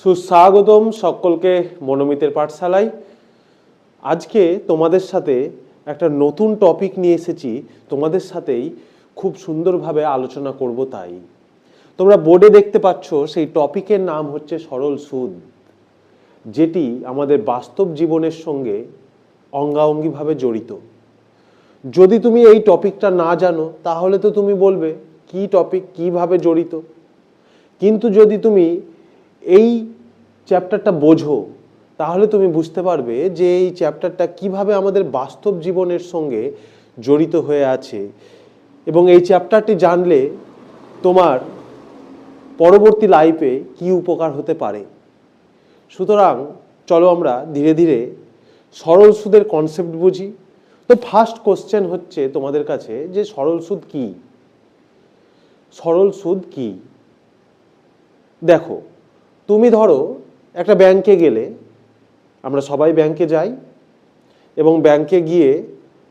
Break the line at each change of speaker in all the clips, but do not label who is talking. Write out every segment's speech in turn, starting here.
সুস্বাগতম সকলকে মনোমিতের পাঠশালায়। আজকে তোমাদের সাথে একটা নতুন টপিক নিয়ে এসেছি। তোমাদের সাথেই খুব সুন্দরভাবে আলোচনা করব তাই। তোমরা বোর্ডে দেখতে পাচ্ছ সেই টপিকের নাম হচ্ছে সরল সুদ, যেটি আমাদের বাস্তব জীবনের সঙ্গে অঙ্গাঅঙ্গিভাবে জড়িত। যদি তুমি এই টপিকটা না জানো, তাহলে তো তুমি বলবে, কি টপিক কীভাবে জড়িত? কিন্তু যদি তুমি এই চ্যাপ্টারটা বোঝো, তাহলে তুমি বুঝতে পারবে যে এই চ্যাপ্টারটা কীভাবে আমাদের বাস্তব জীবনের সঙ্গে জড়িত হয়ে আছে। এবং এই চ্যাপ্টারটি জানলে তোমার পরবর্তী লাইফে কি উপকার হতে পারে। সুতরাং চলো আমরা ধীরে ধীরে সরল সুদের কনসেপ্ট বুঝি। তো ফার্স্ট কোশ্চেন হচ্ছে তোমাদের কাছে যে সরল সুদ কি? সরল সুদ কি? দেখো তুমি ধরো একটা ব্যাংকে গেলে, আমরা সবাই ব্যাংকে যাই এবং ব্যাংকে গিয়ে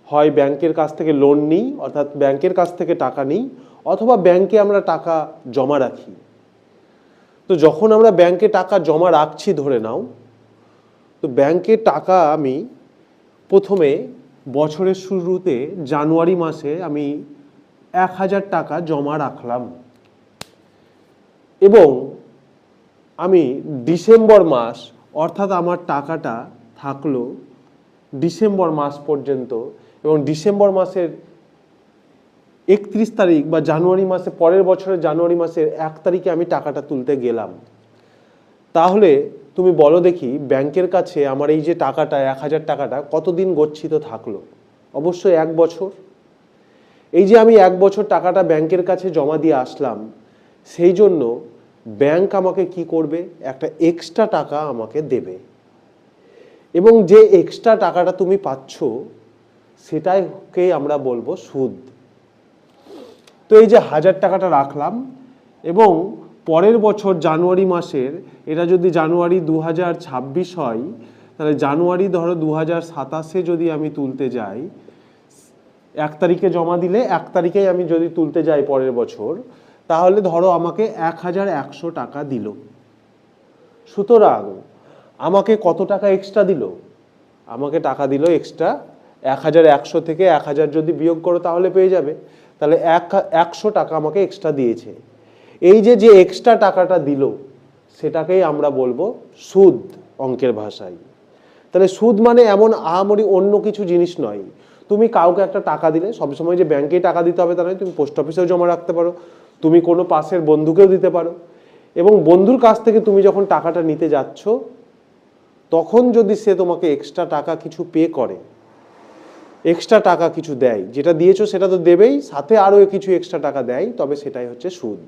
হয় ব্যাংকের কাছ থেকে লোন নিই, অর্থাৎ ব্যাংকের কাছ থেকে টাকা নিই, অথবা ব্যাংকে আমরা টাকা জমা রাখি। তো যখন আমরা ব্যাংকে টাকা জমা রাখছি ধরে নাও, তো ব্যাংকে টাকা আমি প্রথমে বছরের শুরুতে জানুয়ারি মাসে আমি এক হাজার টাকা জমা রাখলাম। এবং আমি ডিসেম্বর মাস, অর্থাৎ আমার টাকাটা থাকল ডিসেম্বর মাস পর্যন্ত এবং ডিসেম্বর মাসের একত্রিশ তারিখ বা জানুয়ারি মাসে পরের বছরের জানুয়ারি মাসের এক তারিখে আমি টাকাটা তুলতে গেলাম। তাহলে তুমি বলো দেখি ব্যাংকের কাছে আমার এই যে টাকাটা, এক হাজার টাকাটা কতদিন গচ্ছিত থাকল? অবশ্যই এক বছর। এই যে আমি এক বছর টাকাটা ব্যাংকের কাছে জমা দিয়ে আসলাম, সেই জন্য ব্যাংক আমাকে কি করবে? একটা এক্সট্রা টাকা আমাকে দেবে। এবং যে এক্সট্রা টাকাটা তুমি পাচ্ছ সেটাইকে আমরা বলব সুদ। তো এই যে হাজার টাকাটা রাখলাম এবং পরের বছর জানুয়ারি মাসের, এটা যদি জানুয়ারি দু হাজার ছাব্বিশ হয়, তাহলে জানুয়ারি ধরো দু হাজার সাতাশে যদি আমি তুলতে যাই, এক তারিখে জমা দিলে এক তারিখেই আমি যদি তুলতে যাই পরের বছর তাহলে ধরো আমাকে এক হাজার একশো টাকা দিল। সুতরাং আমাকে কত টাকা এক্সট্রা দিল? আমাকে টাকা দিল এক্সট্রা এক হাজার একশো থেকে এক হাজার যদি বিয়োগ করো তাহলে পেয়ে যাবে। তাহলে এক একশো টাকা আমাকে এক্সট্রা দিয়েছে। এই যে যে এক্সট্রা টাকাটা দিল, সেটাকেই আমরা বলব সুদ অঙ্কের ভাষায়। তাহলে সুদ মানে এমন আহামরি অন্য কিছু জিনিস নয়। তুমি কাউকে একটা টাকা দিলে, সবসময় যে ব্যাংকেই টাকা দিতে হবে তা নয়, তুমি পোস্ট অফিসেও জমা রাখতে পারো। তুমি কোনো পাশের বন্ধুকেও দিতে পারো। এবং বন্ধুর কাছ থেকে তুমি যখন টাকাটা নিতে যাচ্ছ, তখন যদি সে তোমাকে এক্সট্রা টাকা কিছু পে করে এক্সট্রা টাকা কিছু দেয়, যেটা দিয়েছ সেটা তো দেবেই, সাথে আরও কিছু এক্সট্রা টাকা দেয়, তবে সেটাই হচ্ছে সুদ।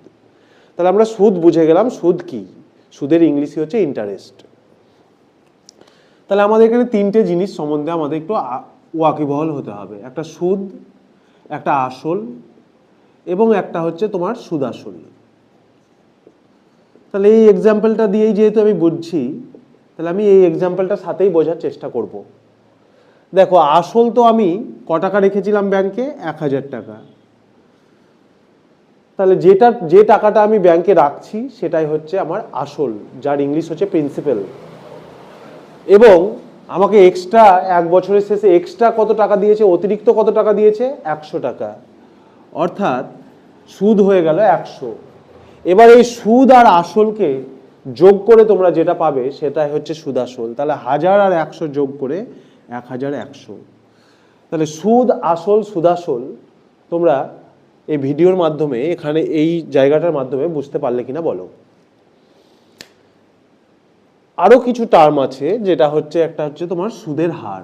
তাহলে আমরা সুদ বুঝে গেলাম, সুদ কি? সুদের ইংলিশই হচ্ছে ইন্টারেস্ট তাহলে আমাদের এখানে তিনটে জিনিস সম্বন্ধে আমাদের একটু ওয়াকিবহল হতে হবে। একটা সুদ, একটা আসল এবং একটা হচ্ছে তোমার সুদ আসল তাহলে এই এক্সাম্পলটা দিয়েই যেহেতু আমি বুঝছি, তাহলে আমি এই এক্সাম্পলটার সাথেই বোঝার চেষ্টা করব। দেখো, আসল তো আমি ক টাকা রেখেছিলাম ব্যাংকে? এক হাজার টাকা। তাহলে যেটা, যে টাকাটা আমি ব্যাংকে রাখছি, সেটাই হচ্ছে আমার আসল, যার ইংলিশ হচ্ছে প্রিন্সিপাল এবং আমাকে এক্সট্রা এক বছরের শেষে এক্সট্রা কত টাকা দিয়েছে? অতিরিক্ত কত টাকা দিয়েছে? একশো টাকা। অর্থাৎ সুদ হয়ে গেল একশো। এবার এই সুদ আর আসলকে যোগ করে তোমরা যেটা পাবে সেটাই হচ্ছে সুদ আসল। তাহলে হাজার আর একশো যোগ করে এক হাজার একশো। তাহলে সুদ আসল সুদাসল তোমরা এই ভিডিওর মাধ্যমে, এখানে এই জায়গাটার মাধ্যমে বুঝতে পারলে কিনা বলো। আরও কিছু টার্ম আছে যেটা হচ্ছে, একটা হচ্ছে তোমার সুদের হার।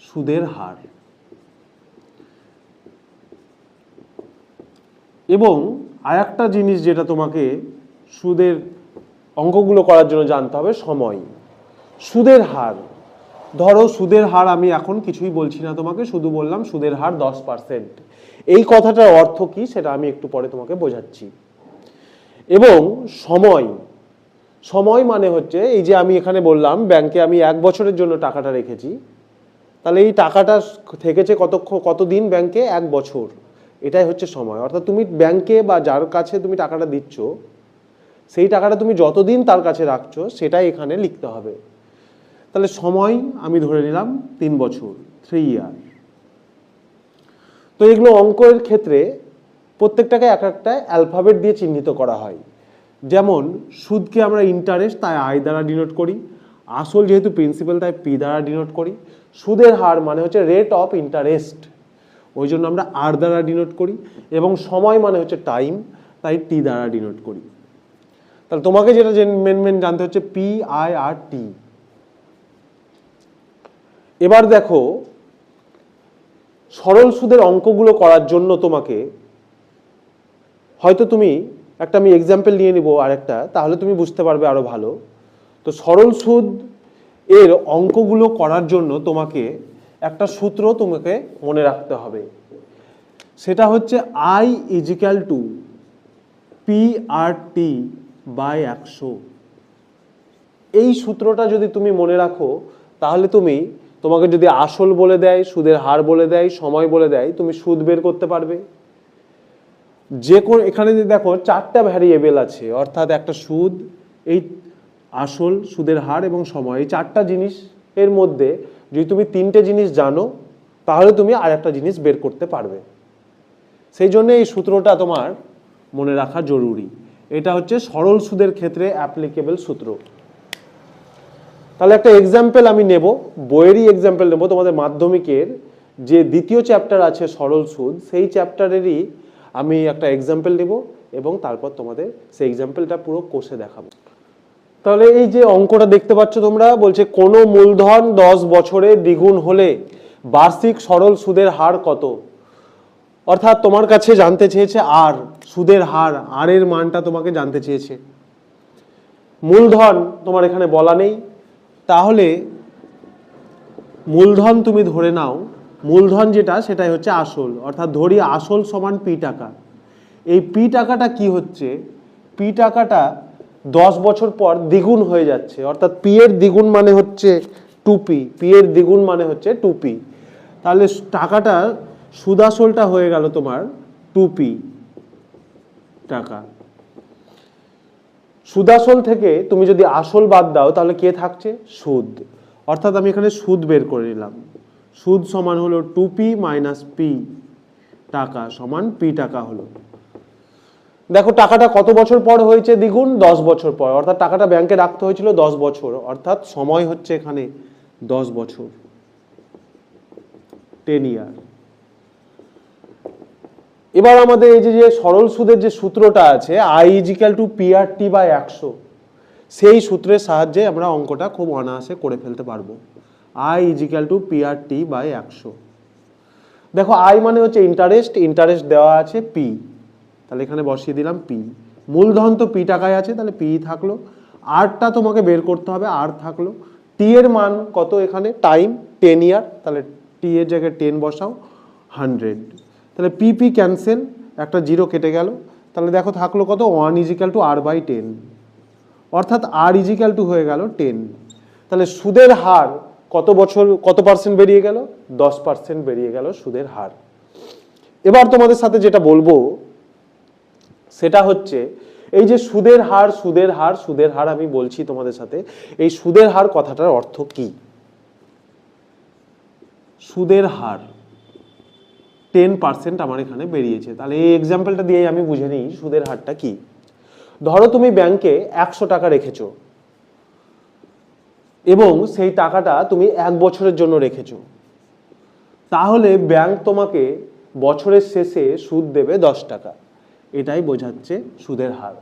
সুদের হার। এবং আরেকটা জিনিস যেটা তোমাকে সুদের অঙ্কগুলো করার জন্য জানতে হবে, সময়। সুদের হার। ধরো সুদের হার আমি এখন কিছুই বলছি না তোমাকে, শুধু বললাম সুদের হার দশ পার্সেন্ট এই কথাটার অর্থ কি সেটা আমি একটু পরে তোমাকে বোঝাচ্ছি। এবং সময়। সময় মানে হচ্ছে এই যে আমি এখানে বললাম, ব্যাংকে আমি এক বছরের জন্য টাকাটা রেখেছি। তাহলে এই টাকাটা থেকেছে কতক্ষণ কতদিন ব্যাংকে? এক বছর। এটাই হচ্ছে সময়। অর্থাৎ তুমি ব্যাংকে বা যার কাছে তুমি টাকাটা দিচ্ছ, সেই টাকাটা তুমি যতদিন তার কাছে রাখছো, সেটাই এখানে লিখতে হবে। তাহলে সময় আমি ধরে নিলাম তিন বছর থ্রি ইয়ার তো এগুলো অঙ্কের ক্ষেত্রে প্রত্যেকটাকে এক একটা অ্যালফাবেট দিয়ে চিহ্নিত করা হয়। যেমন, সুদকে আমরা ইন্টারেস্ট তাই আয় দ্বারা ডিনোট করি, আসল যেহেতু প্রিন্সিপাল তাই পি দ্বারা ডিনোট করি। সুদের হার মানে হচ্ছে রেট অফ ইন্টারেস্ট ওই জন্য আমরা আর দ্বারা ডিনোট করি এবং সময় মানে হচ্ছে টাইম তাই টি দ্বারা ডিনোট করি। তাহলে তোমাকে যেটা মেন মেন জানতে হচ্ছে পি আই আর টি এবার দেখো, সরল সুদের অঙ্কগুলো করার জন্য তোমাকে হয়তো তুমি একটা আমি এক্সাম্পল নিয়ে নিব আরেকটা, তাহলে তুমি বুঝতে পারবে আরও ভালো। তো সরল সুদ এর অঙ্কগুলো করার জন্য তোমাকে একটা সূত্র তোমাকে মনে রাখতে হবে। সেটা হচ্ছে I equal to P R T by একশো। এই সূত্রটা যদি তুমি মনে রাখো, তাহলে তুমি তোমাকে যদি আসল বলে দেয়, সুদের হার বলে দেয়, সময় বলে দেয়, তুমি সুদ বের করতে পারবে। যে কোন এখানে যদি দেখো চারটা ভ্যারিয়েবল আছে, অর্থাৎ একটা সুদ, এই আসল, সুদের হার এবং সময়, এই চারটা জিনিস এর মধ্যে যদি তুমি তিনটে জিনিস জানো, তাহলে তুমি আর একটা জিনিস বের করতে পারবে। সেই জন্য এই সূত্রটা তোমার মনে রাখা জরুরি। এটা হচ্ছে সরল সুদের ক্ষেত্রে অ্যাপ্লিকেবল সূত্র। তাহলে একটা এক্সাম্পল আমি নেব, বইয়েরই এক্সাম্পল নেব তোমাদের মাধ্যমিকের। যে দ্বিতীয় চ্যাপ্টার আছে সরল সুদ, সেই চ্যাপ্টারেরই আমি একটা এক্সাম্পল নেব এবং তারপর তোমাদের সেই এক্সাম্পলটা পুরো কোষে দেখাবো। তাহলে এই যে অঙ্কটা দেখতে পাচ্ছ তোমরা, বলছে কোনো মূলধন দশ বছরে দ্বিগুণ হলে বার্ষিক সরল সুদের হার কত? অর্থাৎ তোমার কাছে জানতে চেয়েছে আর, সুদের হার, আর এর মানটা তোমাকে জানতে চেয়েছে। মূলধন তোমার এখানে বলা নেই। তাহলে মূলধন তুমি ধরে নাও, মূলধন যেটা সেটাই হচ্ছে আসল। অর্থাৎ ধরি আসল সমান পি টাকা। এই পি টাকাটা কি হচ্ছে? পি টাকাটা দশ বছর পর দ্বিগুণ হয়ে যাচ্ছে। অর্থাৎ পি এর দ্বিগুণ মানে হচ্ছে টু পি এর দ্বিগুণ মানে হচ্ছে টু পি তাহলে টাকাটা, সুদাসলটা হয়ে গেল তোমার টু পি টাকা। সুদাসল থেকে তুমি যদি আসল বাদ দাও, তাহলে কে থাকছে? সুদ। অর্থাৎ আমি এখানে সুদ বের করে নিলাম। সুদ সমান হলো টু পি মাইনাস পি টাকা সমান পি টাকা হলো। দেখো, টাকাটা কত বছর পর হয়েছে দ্বিগুণ? দশ বছর পর। অর্থাৎ টাকাটা ব্যাংকে রাখতে হয়েছিল দশ বছর। অর্থাৎ সময় হচ্ছে এখানে দশ বছর। টেন ইয়ার এবার আমাদের এই যে যে সরল সুদের যে সূত্রটা আছে I equal to PR T by একশো, সেই সূত্রের সাহায্যে আমরা অঙ্কটা খুব অনায়াসে করে ফেলতে পারব। I equal to PR T by একশো। দেখো আই মানে হচ্ছে ইন্টারেস্ট ইন্টারেস্ট দেওয়া আছে পি তাহলে এখানে বসিয়ে দিলাম পি মূলধন তো পি টাকায় আছে, তাহলে পি থাকল। আরটা তোমাকে বের করতে হবে আর থাকল। টি এর মান কত এখানে? টাইম টেন ইয়ার তাহলে টি এর জায়গায় টেন বসাও হান্ড্রেড তাহলে পি পি ক্যান্সেল একটা জিরো কেটে গেল। তাহলে দেখো থাকল কত? One equal to R by ten অর্থাৎ আর ইজিক্যাল টু হয়ে গেল টেন তাহলে সুদের হার কত বছর, কত পার্সেন্ট বেরিয়ে গেল? দশ পার্সেন্ট বেরিয়ে গেল সুদের হার। এবার তোমাদের সাথে যেটা বলব সেটা হচ্ছে এই যে সুদের হার সুদের হার সুদের হার আমি বলছি তোমাদের সাথে, এই সুদের হার কথাটার অর্থ কি? সুদের হার টেন পার্সেন্ট আমার এখানে বেরিয়েছে। তাহলে এই এক্সাম্পলটা দিয়ে আমি বুঝে নিই সুদের হারটা কি। ধরো তুমি ব্যাংকে একশো টাকা রেখেছো এবং সেই টাকাটা তুমি এক বছরের জন্য রেখেছো। তাহলে ব্যাংক তোমাকে বছরের শেষে সুদ দেবে দশ টাকা। এটাই বোঝাচ্ছে সুদের হার।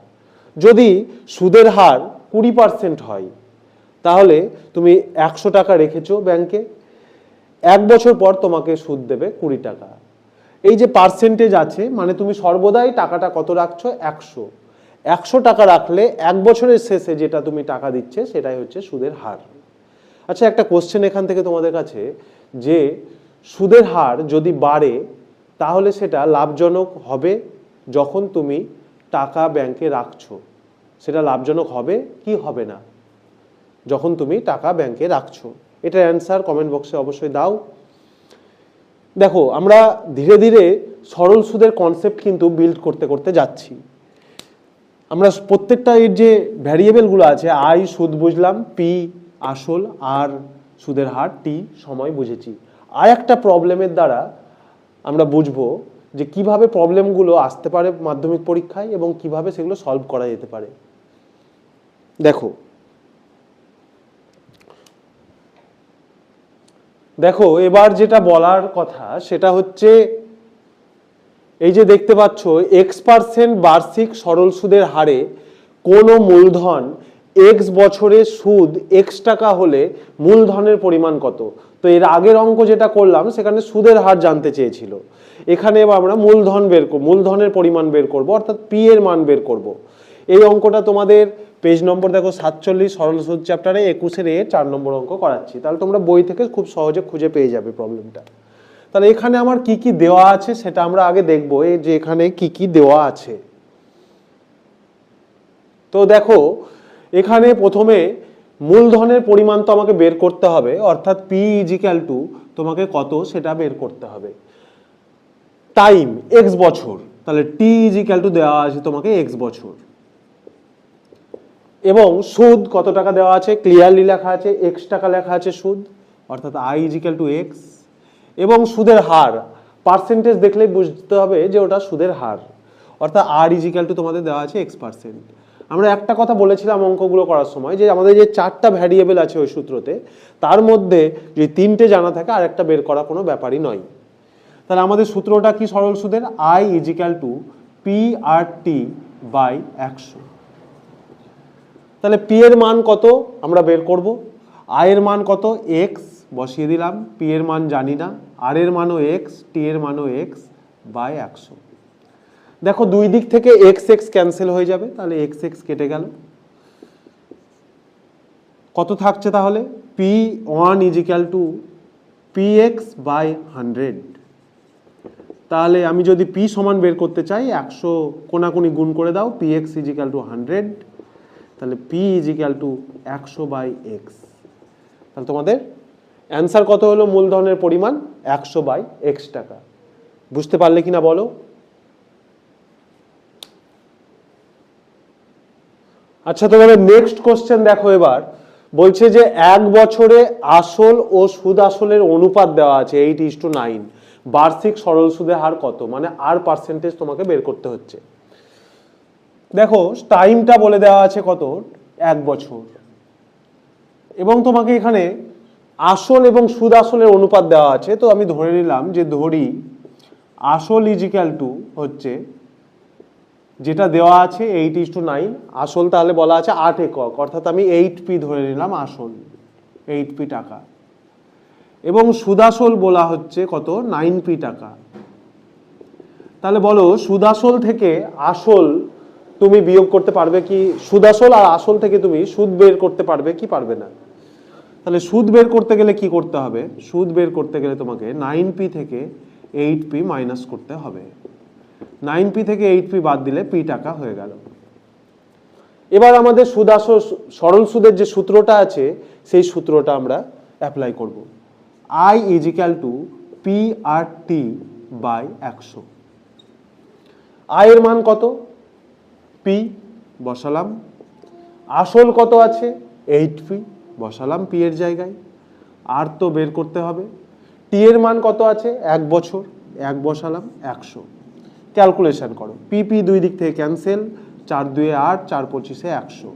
যদি সুদের হার কুড়ি পার্সেন্ট হয়, তাহলে তুমি একশো টাকা রেখেছো ব্যাংকে, এক বছর পর তোমাকে সুদ দেবে কুড়ি টাকা। এই যে পার্সেন্টেজ আছে মানে তুমি সর্বদাই টাকাটা কত রাখছো? একশো। একশো টাকা রাখলে এক বছরের শেষে যেটা তুমি টাকা দিচ্ছে, সেটাই হচ্ছে সুদের হার। আচ্ছা একটা কোশ্চেন এখান থেকে তোমাদের কাছে, যে সুদের হার যদি বাড়ে, তাহলে সেটা লাভজনক হবে যখন তুমি টাকা ব্যাংকে রাখছো, সেটা লাভজনক হবে কি হবে না? যখন তুমি টাকা ব্যাংকে রাখছো, এটা অ্যান্সার কমেন্ট বক্সে অবশ্যই দাও। দেখো, আমরা ধীরে ধীরে সরল সুদের কনসেপ্ট কিন্তু বিল্ড করতে করতে যাচ্ছি। আমরা প্রত্যেকটা এর যে ভ্যারিয়েবলগুলো আছে আই সুদ বুঝলাম পি আসল আর সুদের হার টি সময় বুঝেছি। আর একটা প্রবলেমের দ্বারা আমরা বুঝব যে কীভাবে প্রবলেমগুলো আসতে পারে মাধ্যমিক পরীক্ষায় এবং কীভাবে সেগুলো সলভ করা যেতে পারে। দেখো দেখো, এবার যেটা বলার কথা সেটা হচ্ছে, এই যে দেখতে পাচ্ছ এক্স পার্সেন্ট বার্ষিক সরল সুদের হারে কোনো মূলধন এক্স বছরে সুদ এক্স টাকা হলে মূলধনের পরিমাণ কত? তো এর আগের অঙ্ক যেটা করলাম, সেখানে সুদের হার জানতে চেয়েছিল। এখানে এবার আমরা মূলধন বের করব মূলধনের পরিমাণ বের করব, অর্থাৎ পি এর মান বের করব। এই অঙ্কটা তোমাদের পেজ নম্বর দেখো সাতচল্লিশ, সরল সুদ চ্যাপ্টারে একুশের এ, চার নম্বর অঙ্ক করাচ্ছি। তাহলে তোমরা বই থেকে খুব সহজে খুঁজে পেয়ে যাবে প্রবলেমটা তাহলে এখানে আমার কি কি দেওয়া আছে সেটা আমরা আগে দেখব যে এখানে কি কি দেওয়া আছে। তো দেখো, এখানে প্রথমে মূলধনের পরিমাণ তো আমাকে বের করতে হবে, অর্থাৎ পি ইজিক্যাল টু তোমাকে কত সেটা বের করতে হবে। টাইম এক্স বছর, তাহলে টি ইজিক্যাল টু দেওয়া আছে তোমাকে এক্স বছর। এবং সুদ কত টাকা দেওয়া আছে? ক্লিয়ারলি লেখা আছে এক্স টাকা লেখা আছে সুদ, অর্থাৎ আই ইজিক্যাল টু এক্স এবং সুদের হার পার্সেন্টেজ দেখলেই বুঝতে হবে যে ওটা সুদের হার, অর্থাৎ আর ইজিক্যাল টু তোমাদের দেওয়া আছে এক্স পার্সেন্ট আমরা একটা কথা বলেছিলাম অঙ্কগুলো করার সময় যে আমাদের যে চারটা ভ্যারিয়েবল আছে ওই সূত্রতে, তার মধ্যে যে তিনটে জানা থাকে, আর একটা বের করা কোনো ব্যাপারই নয়। তাহলে আমাদের সূত্রটা কি সরল সুদের? I equal to P R T by একশো। তাহলে পি এর মান কত? আমরা বের করব। আই এর মান কত? এক্স বসিয়ে দিলাম। পি এর মান জানি না। আর এর মানও এক্স টি এর মানও এক্স বাই একশো। দেখো দুই দিক থেকে এক্স এক্স ক্যান্সেল হয়ে যাবে, তাহলে এক্স এক্স কেটে গেল। কত থাকছে তাহলে? P one equal to P X by hundred তাহলে আমি যদি পি সমান বের করতে চাই, একশো কোনাকুনি গুণ করে দাও P X equal to hundred তাহলে পি ইজিক্যাল টু একশো বাই এক্স তাহলে তোমাদের অ্যান্সার কত হলো? মূলধনের পরিমাণ একশো বাই এক্স টাকা। বুঝতে পারলে কিনা বলো? আচ্ছা তোমাদের নেক্সট কোশ্চেন দেখো এবার। বলছে যে এক বছরে আসল ও সুদ আসলের অনুপাত দেওয়া আছে এইট ইস টু নাইন বার্ষিক সরল সুদের হার কত? মানে আর পার্সেন্টেজ তোমাকে বের করতে হচ্ছে। দেখো টাইমটা বলে দেওয়া আছে কত? এক বছর। এবং তোমাকে এখানে আসল এবং সুদ আসলের অনুপাত দেওয়া আছে। তো আমি ধরে নিলাম যে ধরি, আসল ইজিক্যাল টু হচ্ছে যেটা দেওয়া আছে এইট ইস টু নাইন আসল তাহলে বলা আছে আট একক, অর্থাৎ আমি এইট পি ধরে নিলাম আসল এইট পি টাকা। এবং সুদাসল বলা হচ্ছে কত? নাইন পি টাকা। তাহলে বলো, সুদাসল থেকে আসল তুমি বিয়োগ করতে পারবে কি সুদাসল আর আসল থেকে তুমি সুদ বের করতে পারবে কি পারবে না? তাহলে সুদ বের করতে গেলে কি করতে হবে? সুদ বের করতে গেলে তোমাকে নাইন পি থেকে এইট পি মাইনাস করতে হবে। নাইন পি থেকে এইট পি বাদ দিলে পি টাকা হয়ে গেল। এবার আমাদের সুদ আসল সরল সুদের যে সূত্রটা আছে, সেই সূত্রটা আমরা অ্যাপ্লাই করব। I equal to P R T by একশো। আয়ের মান কত? পি বসালাম। আসল কত আছে? এইট পি, বসালাম পি এর জায়গায়। আর তো বের করতে হবে। টি এর মান কত আছে? এক বছর। এক বসালাম একশো। ক্যালকুলেশন করো। পি পি দুই দিক থেকে ক্যান্সেল, চার দুয়ে আট, চার পঁচিশে একশো।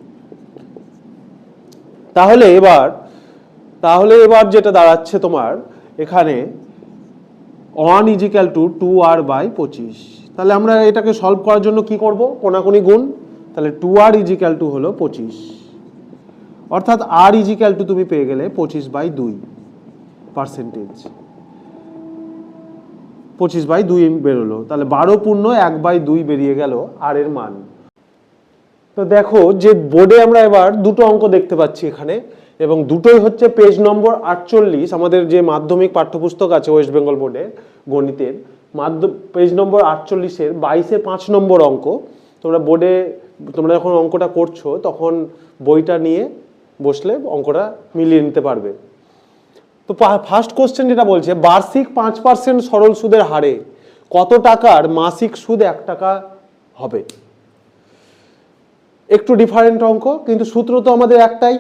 তাহলে এবার তাহলে এবার যেটা দাঁড়াচ্ছে তোমার, এখানে one equal to two R by পঁচিশ। তাহলে আমরা এটাকে সলভ করার জন্য কি করব? কোনাকুনি গুণ, তাহলে টু আর ইজিক্যাল টু হলো পঁচিশ। অর্থাৎ আর ইজিক্যাল টু তুমি পেয়ে গেলে পঁচিশ বাই দুই পার্সেন্টেজ পঁচিশ বাই দুই বেরোলো। তাহলে বারো পূর্ণ এক বাই দুই বেরিয়ে গেল আর এর মান। তো দেখো যে বোর্ডে আমরা এবার দুটো অঙ্ক দেখতে পাচ্ছি এখানে, এবং দুটোই হচ্ছে পেজ নম্বর আটচল্লিশ, আমাদের যে মাধ্যমিক পাঠ্যপুস্তক আছে ওয়েস্ট বেঙ্গল বোর্ডের গণিতের। মাধ্যম পেজ নম্বর আটচল্লিশের বাইশে পাঁচ নম্বর অঙ্ক। তোমরা বোর্ডে তোমরা যখন অঙ্কটা করছ, তখন বইটা নিয়ে বসলে অঙ্কটা মিলিয়ে নিতে পারবে। তো ফার্স্ট কোশ্চেন যেটা বলছে, বার্ষিক পাঁচ পার্সেন্ট সরল সুদের হারে কত টাকার মাসিক সুদ এক টাকা হবে? একটু ডিফারেন্ট অঙ্ক, কিন্তু সূত্র তো আমাদের একটাই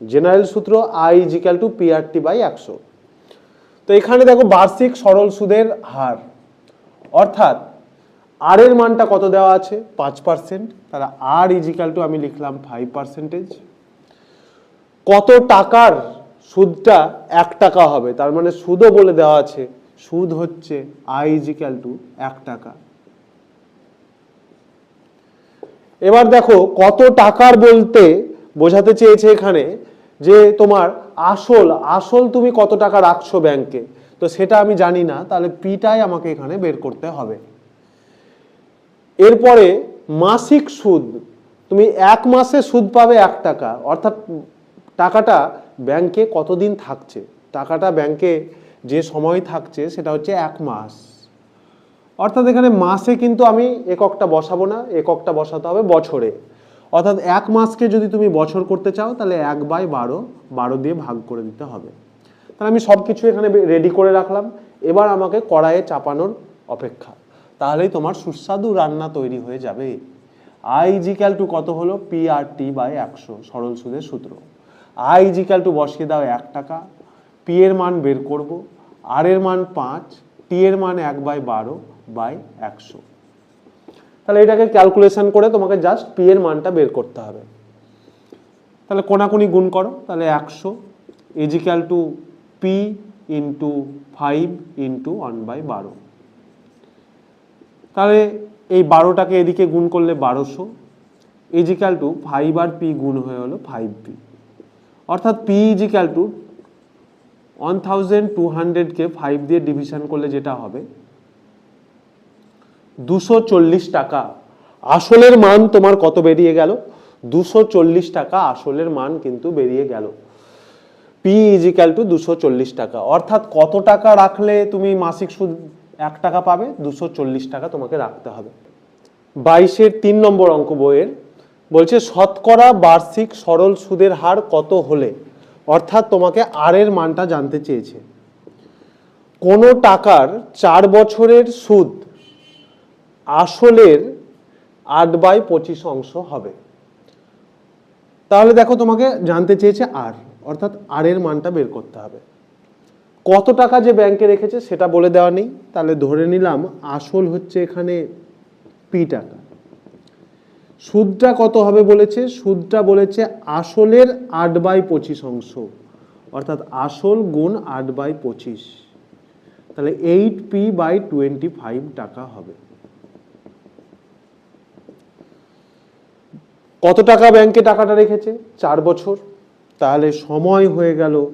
জেনারেল সূত্র I equal to PRT by একশো। তো এখানে দেখো বার্ষিক সরল সুদের হার। অর্থাৎ আর এর মানটা কত দেওয়া আছে? পাঁচ পার্সেন্ট তাহলে আর ইজিক্যাল টু আমি লিখলাম ফাইভ পার্সেন্টেজ কত টাকার সুদটা এক টাকা হবে। তার মানে সুদও বলে দেওয়া আছে। সুদ হচ্ছে আই ইজিক্যাল টু এক টাকা। এবার দেখো কত টাকার বলতে বোঝাতে চেয়েছে এখানে যে তোমার আসল আসল তুমি কত টাকা রাখছো ব্যাংকে তো সেটা আমি জানি না, তাহলে পিটাই আমাকে এখানে বের করতে হবে। এরপরে মাসিক সুদ, তুমি এক মাসে সুদ পাবে এক টাকা। অর্থাৎ টাকাটা ব্যাংকে কতদিন থাকছে? টাকাটা ব্যাংকে যে সময় থাকছে সেটা হচ্ছে এক মাস। অর্থাৎ এখানে মাসে কিন্তু আমি এককটা বসাবো না, এককটা বসাতে হবে বছরে। অর্থাৎ এক মাসকে যদি তুমি বছর করতে চাও, তাহলে এক বাই বারো বারো দিয়ে ভাগ করে দিতে হবে। তাহলে আমি সব কিছু এখানে রেডি করে রাখলাম। এবার আমাকে কড়াইয়ে চাপানোর অপেক্ষা। তাহলেই তোমার সুস্বাদু রান্না তৈরি হয়ে যাবে। আই ইজিক্যাল টু কত হলো? পি আর টি বাই একশো, সরল সুদের সূত্র। আই ইজিক্যাল টু বসিয়ে দাও এক টাকা পি এর মান বের করব আর এর মান পাঁচ টি এর মান এক বাই বারো বাই একশো। তাহলে এটাকে ক্যালকুলেশন করে তোমাকে জাস্ট পি এর মানটা বের করতে হবে। তাহলে কোনাকুনি গুণ করো, তাহলে একশো equal to P into five into one by বারো। তাহলে এই বারোটাকে এদিকে গুণ করলে বারোশো equal to five R P গুণ হয়ে হলো ফাইভ পি অর্থাৎ P equal to one thousand two হান্ড্রেডকে five দিয়ে ডিভিশন করলে যেটা হবে, দুশো চল্লিশ টাকা আসলের মান তোমার কত বেরিয়ে গেল? দুশো চল্লিশ টাকা আসলের মান কিন্তু বেরিয়ে গেল। পি ইজিক্যাল টু দুশো চল্লিশ টাকা। অর্থাৎ কত টাকা রাখলে তুমি মাসিক সুদ এক টাকা পাবে? দুশো চল্লিশ টাকা তোমাকে রাখতে হবে। বাইশের তিন নম্বর অঙ্ক বইয়ের বলছে, শতকরা বার্ষিক সরল সুদের হার কত হলে? অর্থাৎ তোমাকে আর এর মানটা জানতে চেয়েছে। কোনো টাকার চার বছরের সুদ আসলের আট বাই পঁচিশ অংশ হবে। তাহলে দেখো তোমাকে জানতে চেয়েছে আর, অর্থাৎ আর এর মানটা বের করতে হবে। কত টাকা যে ব্যাংকে রেখেছে সেটা বলে দেওয়া নেই। তাহলে ধরে নিলাম আসল হচ্ছে এখানে পি টাকা। সুদটা কত হবে বলেছে? সুদটা বলেছে আসলের আট বাই পঁচিশ অংশ। অর্থাৎ আসল গুণ আট বাই পঁচিশ। তাহলে eight P by twenty five টাকা হবে। কত টাকা ব্যাংকে টাকাটা রেখেছে? চার বছর। তাহলে সময় হয়ে গেল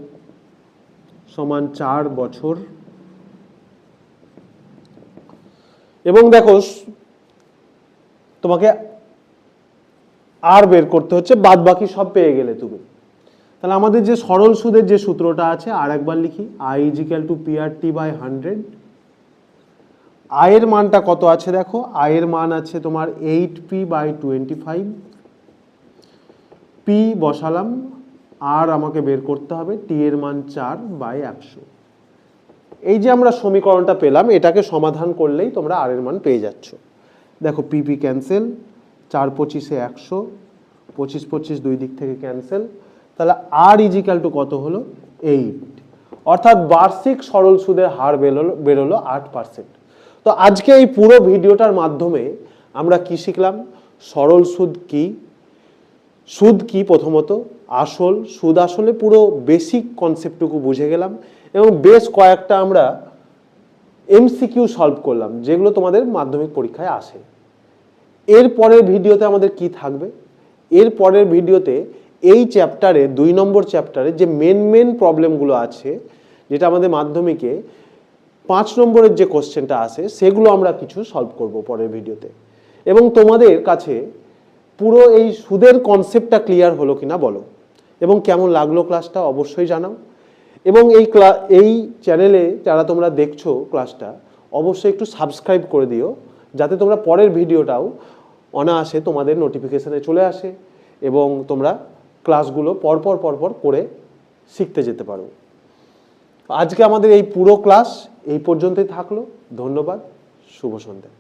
সমান চার বছর। এবং দেখো, তোমাকে আর বের করতে হচ্ছে বাদ বাকি সব পেয়ে গেলে তুমি। তাহলে আমাদের যে সরল সুদের যে সূত্রটা আছে, আর একবার লিখি I equal to P R T by hundred আয়ের মানটা কত আছে দেখো? আয়ের মান আছে তোমার eight P by twenty five P বসালাম আর আমাকে বের করতে হবে টি এর মান চার বাই একশো। এই যে আমরা সমীকরণটা পেলাম, এটাকে সমাধান করলেই তোমরা আর এর মান পেয়ে যাচ্ছ। দেখো পি পি ক্যান্সেল চার পঁচিশে একশো, পঁচিশ পঁচিশ দুই দিক থেকে ক্যান্সেল তাহলে আর ইজিক্যাল টু কত হলো? এইট অর্থাৎ বার্ষিক সরল সুদের হার বেরোলো বেরোলো আট পার্সেন্ট তো আজকে এই পুরো ভিডিওটার মাধ্যমে আমরা কি শিখলাম? সরল সুদ কি? সুদ কি প্রথমত? আসল, সুদ আসলে পুরো বেসিক কনসেপ্টটুকু বুঝে গেলাম এবং বেশ কয়েকটা আমরা এমসিকিউ সলভ করলাম, যেগুলো তোমাদের মাধ্যমিক পরীক্ষায় আসে। এর পরের ভিডিওতে আমাদের কি থাকবে? এর পরের ভিডিওতে এই চ্যাপ্টারে দুই নম্বর চ্যাপ্টারে যে মেন মেন প্রবলেমগুলো আছে, যেটা আমাদের মাধ্যমিকে পাঁচ নম্বরের যে কোশ্চেনটা আসে সেগুলো আমরা কিছু সলভ করব পরের ভিডিওতে। এবং তোমাদের কাছে পুরো এই সুদের কনসেপ্টটা ক্লিয়ার হলো কিনা বলো। এবং কেমন লাগল ক্লাসটা অবশ্যই জানাও। এবং এই ক্লা এই চ্যানেলে যারা তোমরা দেখছ ক্লাসটা অবশ্যই একটু সাবস্ক্রাইব করে দিও, যাতে তোমরা পরের ভিডিওটাও অনায়াসে তোমাদের নোটিফিকেশানে চলে আসে এবং তোমরা ক্লাসগুলো পরপর পরপর করে শিখতে যেতে পারো। আজকে আমাদের এই পুরো ক্লাস এই পর্যন্তই থাকল। ধন্যবাদ। শুভ সন্ধ্যা।